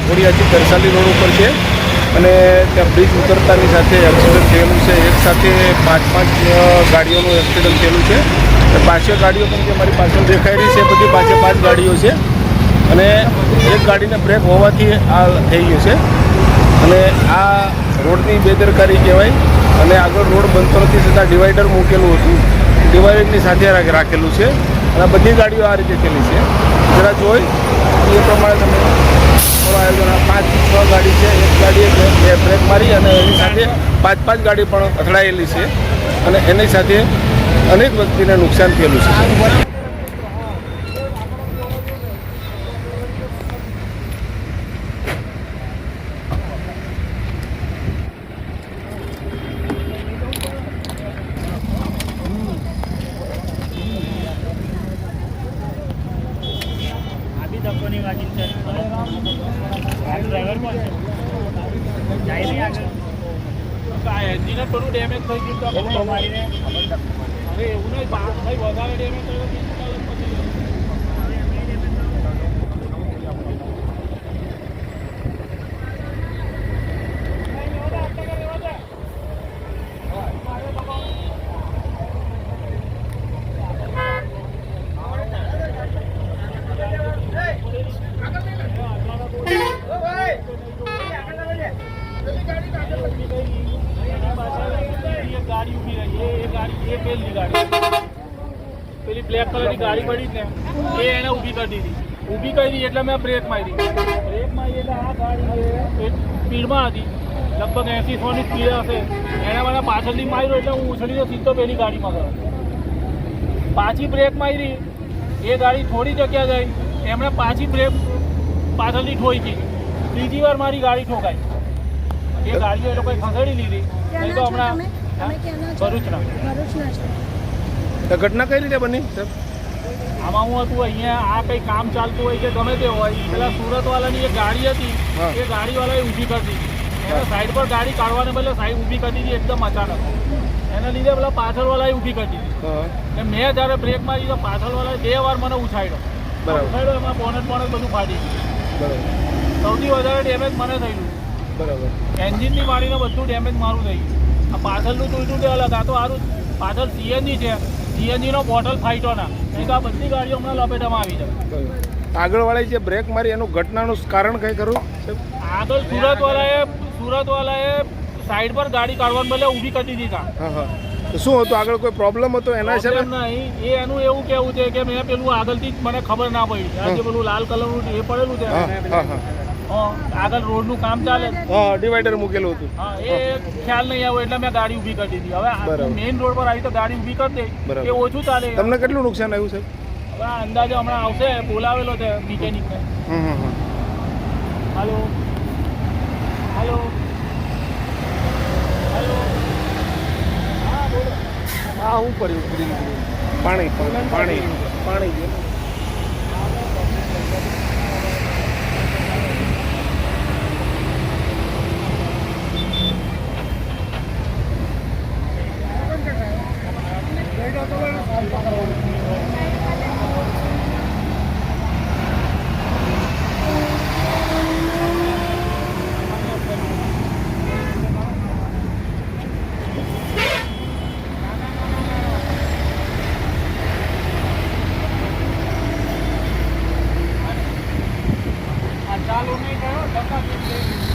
Tarsali road ઉપર છે અને ત્યાં બ્રિજ ઉતરતાની સાથે એક્સિડન્ટ થયેલું છે. એક સાથે પાંચ પાંચ ગાડીઓનું એક્સિડન્ટ થયેલું છે. પાછળ ગાડીઓ પણ જે મારી પાછળ દેખાઈ રહી છે બધી પાંચે પાંચ ગાડીઓ છે. અને એક ગાડીને બ્રેક હોવાથી આ થઈ ગયું છે. અને આ રોડની બેદરકારી કહેવાય અને આગળ રોડ બનતો નથી છતાં ડિવાઈડર મૂકેલું હતું. ડિવાઈડરની સાથે રાખેલું છે. અને બધી ગાડીઓ આ રીતે થયેલી છે. જરા જોઈ, એ પ્રમાણે તમે આ છ ગાડી છે, એક ગાડીએ બે બ્રેક મારી અને એની સાથે પાંચ પાંચ ગાડી પણ અથડાયેલી છે. અને એની સાથે અનેક વ્યક્તિને નુકસાન થયેલું છે આબી ધક્કો નહીં વાગી છે ડ્રાઈવર કોણ છે જાય નહીં આગળ આ એન્જિન થોડું ડેમેજ થઈ ગયું તો હવે એવું નહીં વધારે ડેમેજ થયું તો ચાલો પછી એક ગાડી ઊભી રહી. એ- ગાડી એ પેલી ગાડી. પેલી બ્લેક કલરની ગાડી પડી ને એ એને ઊભી કરી દીધી. ઊભી કરી દીધી એટલે મેં બ્રેક મારી બ્રેક મારી એટલે આ ગાડી સ્પીડમાં હતી. લગભગ એંસી સોની સ્પીડ હશે. એણે મને પાછળથી માર્યો એટલે હું ઉછળીને સીધો પેલી ગાડીમાં ગયો. પાછી બ્રેક મારી. એ ગાડી થોડી જગ્યા ગઈ. એમણે પાછી બ્રેક પાછળથી ઠોઈ ગઈ. ત્રીજી વાર મારી ગાડી ઠોકાઈ. એ ગાડીઓ એ લોકોએ ખસેડી લીધી. નહીં તો હમણાં ભરૂચના. ભરૂચના તો ઘટના કઈ રીતે બની આમાં હું હતું અહીંયા આ કંઈ કામ ચાલતું હોય કે ગમે તે હોય પેલા સુરતવાળાની એક ગાડી હતી. એ ગાડીવાળાએ ઊભી કરી દીધી. એને સાઈડ પર ગાડી કાઢવાને બદલે સાઈડ ઊભી કરી દીધી એકદમ અચાનક. એના લીધે પેલા પાછળવાળાએ ઊભી કરી દીધી. ને મેં જ્યારે બ્રેક મારી તો પાછળવાળાએ બે વાર મને ઉછાડ્યો બરાબર. ઉછાળ્યો એમાં બોનટ બોનટ બધું ફાટી ગયું. સૌથી વધારે ડેમેજ મને થયેલું. બરાબર. એન્જિનની વાળીને બધું ડેમેજ મારું થઈ ગયું. આ પાછળનું તુલતું તે અલગ આ તો સારું પાછળ સીએનજી છે. સીએનજીનો બોટલ ફાઇટોના એક આ બધી ગાડીઓ હમણાં લપેટામાં આવી જાય આગળવાળાએ આગળવાળી જે બ્રેક મારી એનું ઘટનાનું કારણ કંઈ ખરું? આગળ સુરતવાળાએ સુરતવાળાએ સાઈડ પર ગાડી કાઢવાને બદલે ઊભી કરી દીધી ત્યાં હા હા. તો શું હતું? આગળ કોઈ પ્રોબ્લેમ હતો એના છે નહીં. એ એનું એવું કેવું છે કે મેં પેલું આગળથી જ મને ખબર ના પડી. આજે જે પેલું લાલ કલરનું એ પડેલું છે. આગળ રોડનું કામ ચાલે. હા ડિવાઈડર મૂકેલું હતું. હા એ ખ્યાલ નહીં આવ્યો એટલે મેં ગાડી ઊભી કરી દીધી. હવે. મેઇન રોડ પર આવી તો ગાડી ઊભી કરી દે. એ ઓછું ચાલે. તમને કેટલું નુકસાન આવ્યું સાહેબ? હવે અંદાજે હમણાં આવશે બોલાવેલો છે મિકેનિકને. હાલો. હાલો. હાલો. હા હા હું કર્યું પાણી પાણી પાણી. આ ચાલુ